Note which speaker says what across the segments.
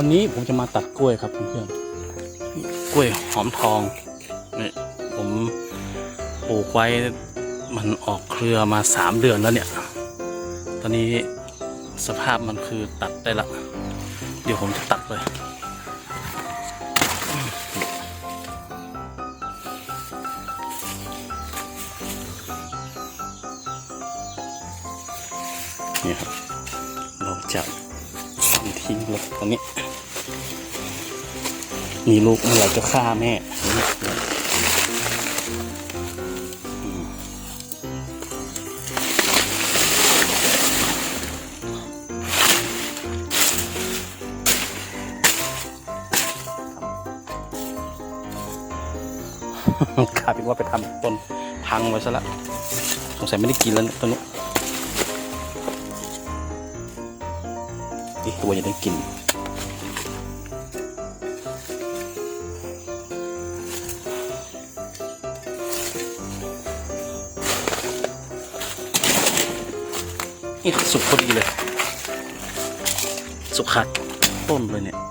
Speaker 1: วันนี้ผมจะมาตัดกล้วยครับเพื่อนๆกล้วยหอมทองนี่ผมปลูกไว้มันออกเครือมาสามเดือนแล้วเนี่ย ตอนนี้สภาพมันคือตัดได้ละ เดี๋ยวผมจะตัดเลยนี่ครับเราจะฝัง ทิ้งเลยตอนนี้มีลูกเมื่อไหร่จะฆ่าแม่นี่อืมกลายเป็นว่าไปทำต้นพังไว้ซะล้วสงสัยไม่ได้กินแล้วเนี่ยต้นนี้ อีกตัวจะได้กิน นี่สุกพอดีเลย สุกขาดต้นเลยเนี่ย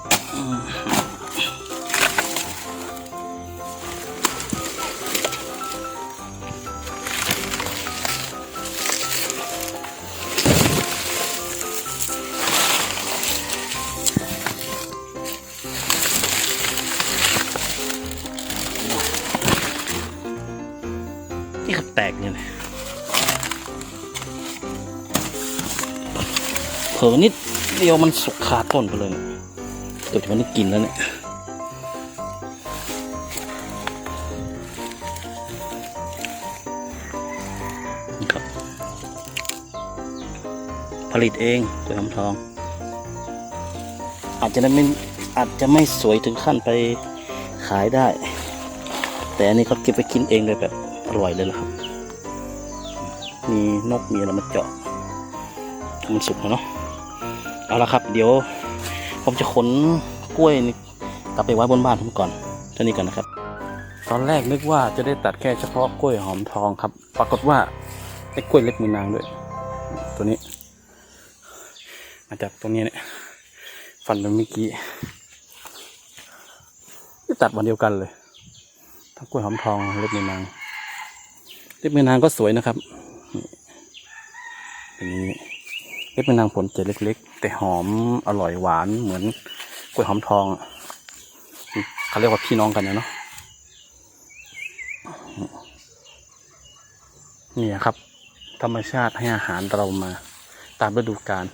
Speaker 1: นี่ครับแตกเนี่ยเลยเผลอนิดเดียวมันสุกขาต้นไปเลยเกือบจะไม่ได้กินแล้วเนี่ยนี่ครับ ผลิตเองกล้วยหอมทอง อาจจะไม่อาจจะไม่สวยถึงขั้นไปขายได้ แต่อันนี้เขาเก็บไปกินเองเลยแบบ อร่อยเลยล่ะครับ มีนกมีอะไรมาเจาะมันสุกแล้วเนาะเอาละครับ เดี๋ยว ผมจะขนกล้วยนี่กลับไปไว้บนบ้านผมก่อนเท่านี้ก่อนนะครับ ตอนแรกนึกว่าจะได้ตัดแค่เฉพาะกล้วยหอมทองครับ ปรากฏว่าไอ้กล้วยเล็กมือนางด้วย ตัวนี้ มาจากตรงนี้เนี่ยฟันไปเมื่อกี้ตัดวันเดียวกันเลยทั้งกล้วยหอมทองเล็บมือนาง เล็บมือนางก็สวยนะครับนี่อย่างนี้เล็บมือนางผลจะเล็ก ๆ แต่หอมอร่อยหวานเหมือนกล้วยหอมทองเขาเรียกว่าพี่น้องกันนะเนาะนี่ครับ ธรรมชาติให้อาหารเรามาตามฤดูกาล